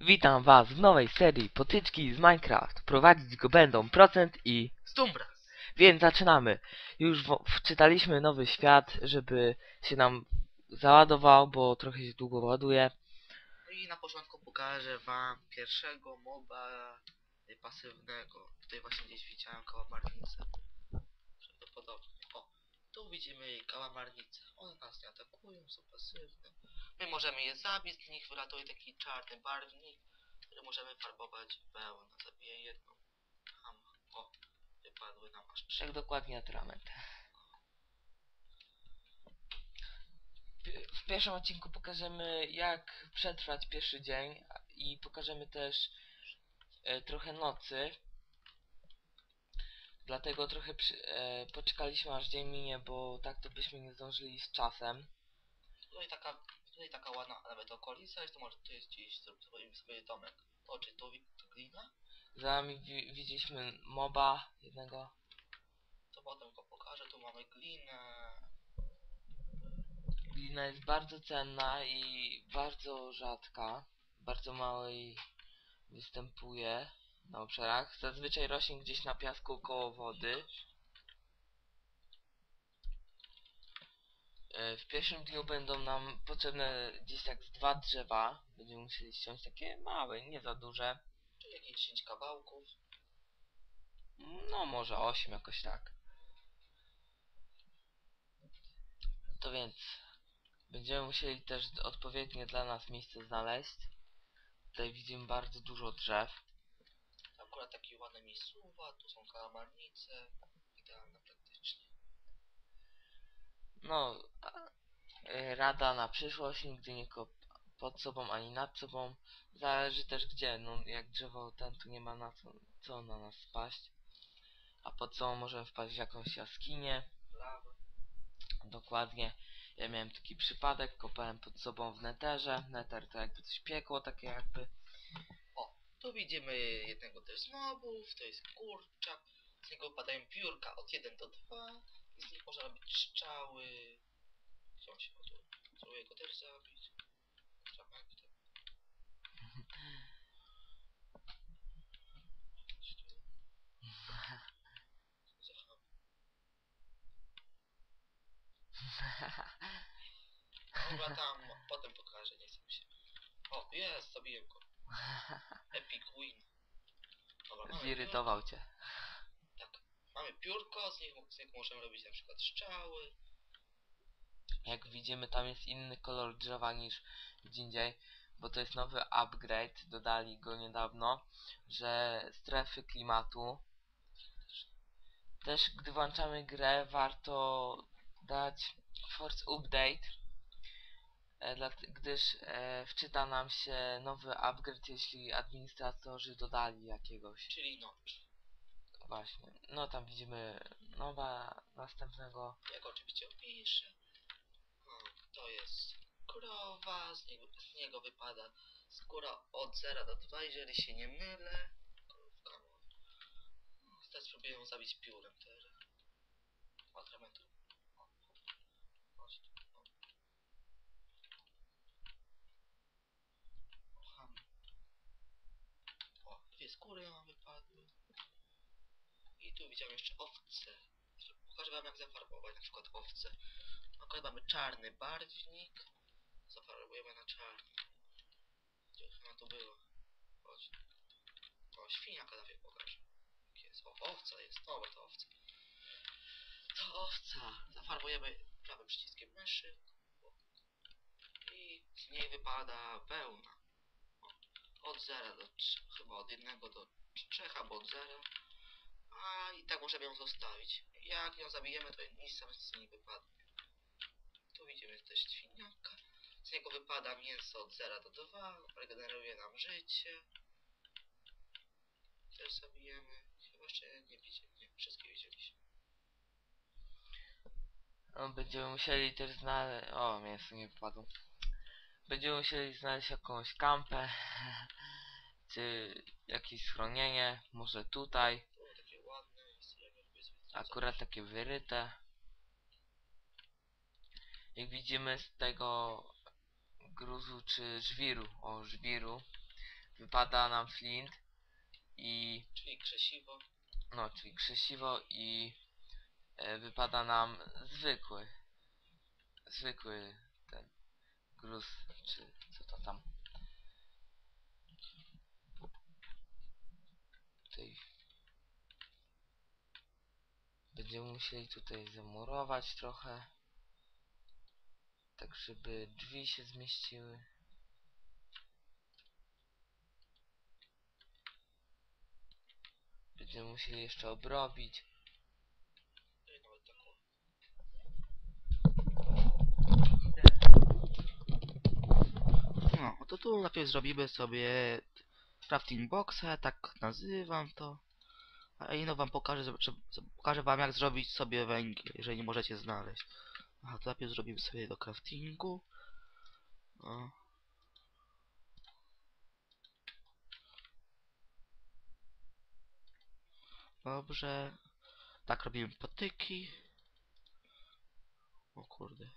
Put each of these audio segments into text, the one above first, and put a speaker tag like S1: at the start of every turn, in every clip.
S1: Witam was w nowej serii Potyczki z Minecraft. Prowadzić go będą Procent i...
S2: Stumbra.
S1: Więc zaczynamy. Już wczytaliśmy nowy świat, żeby się nam załadował, bo trochę się długo ładuje.
S2: No i na początku pokażę wam pierwszego moba pasywnego. Tutaj właśnie gdzieś widziałem kałamarnicę. Prawdopodobnie. O, tu widzimy kałamarnicę. One nas nie atakują, są pasywne. My możemy je zabić, z nich wylatuje taki czarny barwnik, który możemy farbować wełnę. Zabiję jedną. Ham. O, wypadły nam aż trzy.
S1: Jak dokładnie atrament. Pi- W pierwszym odcinku pokażemy jak przetrwać pierwszy dzień i pokażemy też e, trochę nocy. Dlatego trochę przy, e, poczekaliśmy aż dzień minie, bo tak to byśmy nie zdążyli z czasem.
S2: Tutaj taka, tutaj taka ładna nawet okolica jest, to może tu jest gdzieś, zrobimy sobie domek. To czy to glina?
S1: Za nami wi widzieliśmy moba jednego.
S2: To potem go pokażę, tu mamy glinę.
S1: Glina jest bardzo cenna i bardzo rzadka. Bardzo mało jej występuje na obszarach. Zazwyczaj rośnie gdzieś na piasku koło wody. W pierwszym dniu będą nam potrzebne gdzieś tak z dwa drzewa. Będziemy musieli ściąć takie małe, nie za duże.
S2: Czy jakieś 10 kawałków.
S1: No może 8 jakoś tak. To więc będziemy musieli też odpowiednie dla nas miejsce znaleźć. Tutaj widzimy bardzo dużo drzew.
S2: Akurat takie ładne miejscowa, tu są kałamarnice. Idealne praktycznie.
S1: No, y, rada na przyszłość, nigdy nie kop pod sobą ani nad sobą. Zależy też gdzie, no jak drzewo ten tu nie ma na co, co na nas spaść. A pod sobą możemy wpaść w jakąś jaskinię. Dokładnie. Ja miałem taki przypadek, kopałem pod sobą w neterze. Neter to jakby coś piekło, takie jakby.
S2: Tu widzimy jednego też z mobów, to jest kurczak. Z niego padają piórka od 1 do 2. Z nich można robić strzały. On się tu? Spróbuję go też zabić. Diamentem. Zacham. Chyba tam potem pokażę, nie chcę mi się. O, jest, zabiję go. Epic win. Dobra,
S1: Zirytował cię.
S2: Mamy piórko, z niego, z niego możemy robić na przykład strzały.
S1: Jak widzimy, tam jest inny kolor drzewa niż gdzie indziej, bo to jest nowy upgrade, dodali go niedawno, że strefy klimatu. Też gdy włączamy grę, warto dać force update, e, gdyż e, wczyta nam się nowy upgrade, jeśli administratorzy dodali jakiegoś.
S2: Czyli noc.
S1: Właśnie. No tam widzimy nowa następnego.
S2: Jak oczywiście opiszę. O, to jest krowa, z niego, z niego wypada skóra od 0 do 2, jeżeli się nie mylę. Krówka. No, Teraz spróbuję ją zabić piórem teraz. Atramentu. Dwie skóry mam wypadły. Tu widziałem jeszcze owce. Pokażę wam jak zafarbować na przykład owce. Na mamy czarny barwnik. Zafarbujemy na czarny. Gdzie ona tu była? Chodź. O, świniaka pokażę. Jak Jest. O, owca jest. Dobra, to owca. To owca. Zafarbujemy prawym przyciskiem myszy. O. I z niej wypada wełna. O. Od 0 do 3, chyba od 1 do 3 albo od 0. A i tak możemy ją zostawić. Jak ją zabijemy, to nic tam z niej wypadnie. Tu widzimy też świniaka. Z niego wypada mięso od 0 do 2. Regeneruje nam życie. Też zabijemy. Chyba jeszcze nie widzieli. Nie, wszystkie widzieliśmy.
S1: No, będziemy musieli też znaleźć... O, mięso nie wypadło. Będziemy musieli znaleźć jakąś kampę. Czy jakieś schronienie. Może tutaj.
S2: Tu takie ładne. Jest jakby zwiedzone.
S1: Akurat takie wyryte. Jak widzimy z tego gruzu czy żwiru, o żwiru, wypada nam flint i
S2: Czyli krzesiwo.
S1: no, czyli krzesiwo i e, wypada nam zwykły zwykły ten gruz, czy co to tam tutaj będziemy musieli tutaj zamurować trochę tak żeby drzwi się zmieściły będziemy musieli jeszcze obrobić.
S2: No, to tu najpierw zrobimy sobie crafting boxa, tak nazywam to. A ino wam pokażę, pokażę wam jak zrobić sobie węgiel, jeżeli nie możecie znaleźć. Aha, to najpierw zrobimy sobie do craftingu. O. Dobrze. Tak robimy patyki. O. Kurde.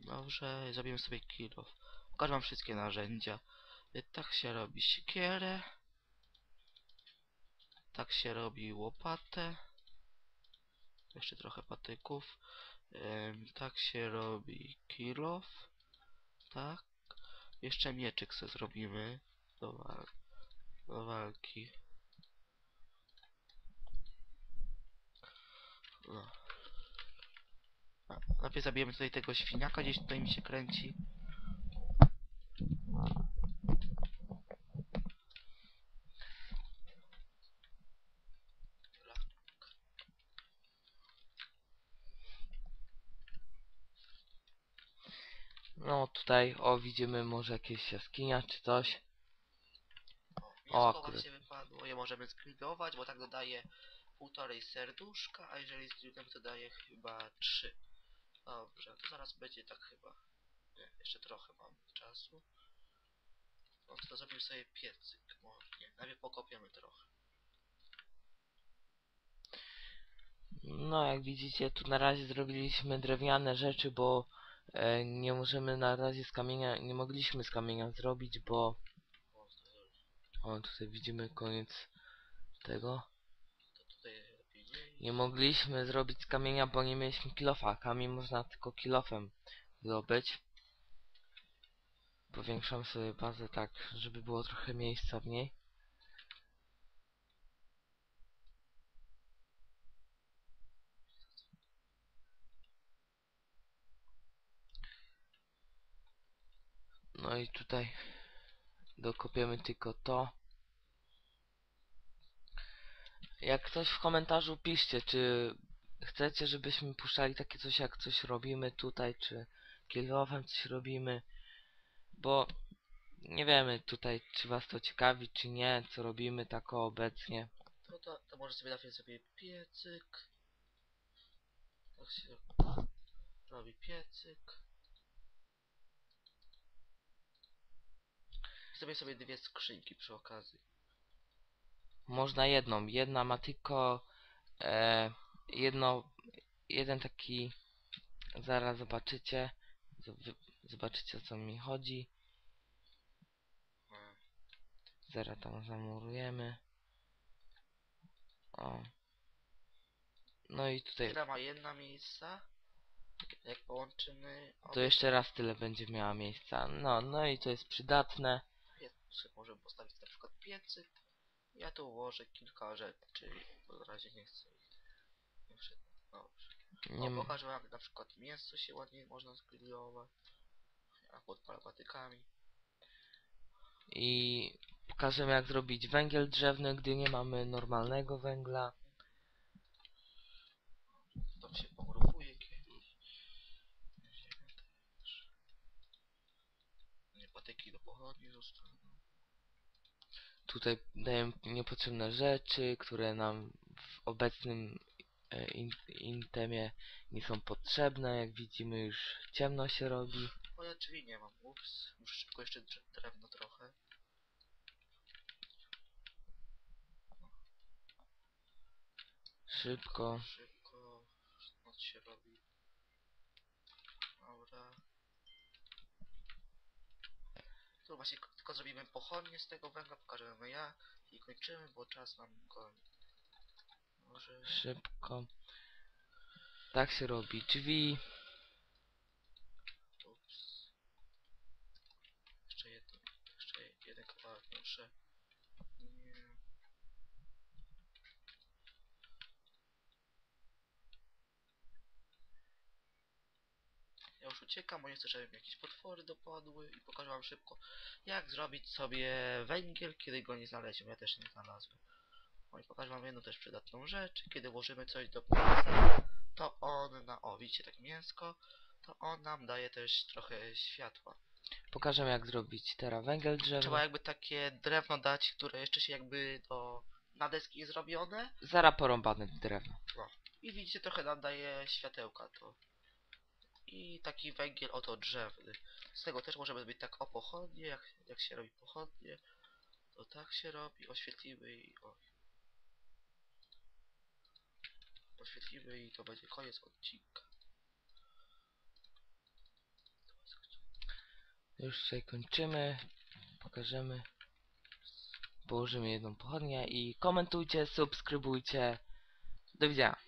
S2: Dobrze, zrobimy sobie kill off. Pokażę wszystkie narzędzia. Y, Tak się robi siekierę. Tak się robi łopatę. Jeszcze trochę patyków. Tak się robi kill off. Tak. Jeszcze mieczyk sobie zrobimy do, wal do walki. No. Najpierw zabijemy tutaj tego świniaka, gdzieś tutaj mi się kręci.
S1: No tutaj, o widzimy może jakieś jaskinia czy coś.
S2: Mięsko
S1: O,
S2: wam
S1: akurat.
S2: się wypadło, je możemy zgrillować, bo tak dodaje półtorej serduszka, a jeżeli zgrillujemy to daje chyba trzy. Dobrze, to zaraz będzie tak chyba. Nie, jeszcze trochę mam czasu. No to zrobimy sobie piecyk, może nie, najpierw pokopiemy trochę.
S1: No jak widzicie tu na razie zrobiliśmy drewniane rzeczy, bo nie możemy na razie z kamienia, nie mogliśmy z kamienia zrobić, bo
S2: O,
S1: tutaj widzimy koniec tego.
S2: Nie
S1: mogliśmy zrobić z kamienia, bo nie mieliśmy kilofa. Kamień można tylko kilofem zdobyć. Powiększam sobie bazę tak, żeby było trochę miejsca w niej. No i tutaj dokopiemy tylko to. Jak ktoś w komentarzu piszcie, czy chcecie, żebyśmy puszczali takie coś, jak coś robimy tutaj, czy kilofem coś robimy, bo nie wiemy tutaj, czy was to ciekawi, czy nie, co robimy tak obecnie.
S2: To, to, to może sobie najpierw sobie piecyk. Tak się robi piecyk. Zrobię sobie dwie skrzynki przy okazji.
S1: Można jedną, jedna ma tylko e, jedno, jeden taki, zaraz zobaczycie, Zob- zobaczycie o co mi chodzi. Zaraz tam zamurujemy. O. No i tutaj,
S2: Tyle ma jedna miejsca. Jak połączymy
S1: to
S2: obie
S1: jeszcze raz tyle będzie miała miejsca. No, no i to jest przydatne.
S2: Piecyk, możemy postawić na przykład piecyk. Ja tu ułożę kilka rzeczy, bo na razie nie chcę ich. Dobrze.
S1: Nie,
S2: O,
S1: m-
S2: pokażę wam jak na przykład mięso się ładnie można zgrillować. A patykami.
S1: I pokażemy jak zrobić węgiel drzewny, gdy nie mamy normalnego węgla.
S2: To się pomrukuje kiedyś. Ziemię też. Nie patyki do pochodni zostaną.
S1: Tutaj dajemy niepotrzebne rzeczy, które nam w obecnym e, in, intemie nie są potrzebne. Jak widzimy już ciemno się robi.
S2: O ja drzwi nie mam. Ups. Muszę szybko jeszcze drewno trochę.
S1: Szybko.
S2: Szybko. Noc się robi. Dobra. Tu właśnie tylko zrobimy pochodnie z tego węgla, pokażemy ja i kończymy, bo czas nam goni. Może...
S1: Szybko. Tak się robi. Drzwi.
S2: Ups. Jeszcze jedno, jeszcze jeden kawałek muszę. Ja już uciekam, bo nie chcę, żeby mi jakieś potwory dopadły i pokażę wam szybko, jak zrobić sobie węgiel, kiedy go nie znaleźliśmy. Ja też nie znalazłem. No i pokażę wam jedną też przydatną rzecz. Kiedy włożymy coś do mięsa, to on na... O, widzicie tak mięsko? To on nam daje też trochę światła.
S1: Pokażemy jak zrobić teraz węgiel
S2: Trzeba
S1: drzewny.
S2: jakby takie drewno dać, które jeszcze się jakby do... na deski jest zrobione.
S1: Zara porąbane drewno.
S2: I widzicie, trochę nam daje światełka to. I taki węgiel oto drzewny. Z tego też możemy zrobić tak o pochodnie, jak, jak się robi pochodnie. To tak się robi, oświetlimy i o. Oświetlimy i to będzie koniec odcinka.
S1: Już dzisiaj kończymy. Pokażemy. Położymy jedną pochodnię i komentujcie, subskrybujcie. Do widzenia.